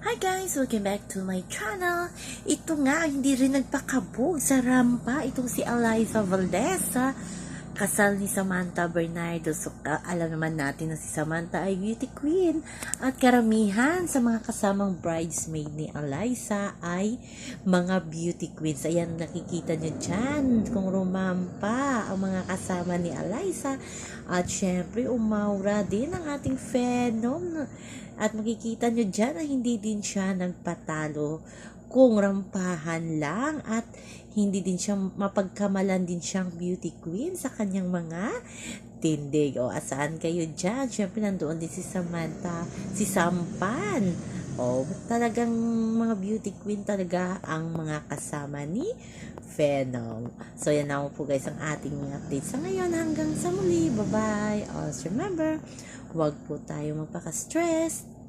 Hi guys! Welcome back to my channel. Ito nga, hindi rin nagpakabog sa rampa. Itong si Eliza Valdez? Kasal ni Samantha Bernardo. So, alam naman natin na si Samantha ay beauty queen. At karamihan sa mga kasamang bridesmaid ni Eliza ay mga beauty queens. Ayan, nakikita nyo dyan kung rumampa ang mga kasama ni Eliza. At syempre, umaura din ang ating phenom. At makikita nyo dyan na hindi din siya nagpatalo kung rampahan lang at hindi din siya mapagkamalan din siyang beauty queen sa kanyang mga tindig. O, asaan kayo dyan? Siyempre, nandoon din si Samantha, si Sampan. O, talagang mga beauty queen talaga ang mga kasama ni Phenom. So, yan naman po guys ang ating update sa ngayon. Hanggang sa muli. Bye-bye. Always remember, huwag po tayo magpaka-stress.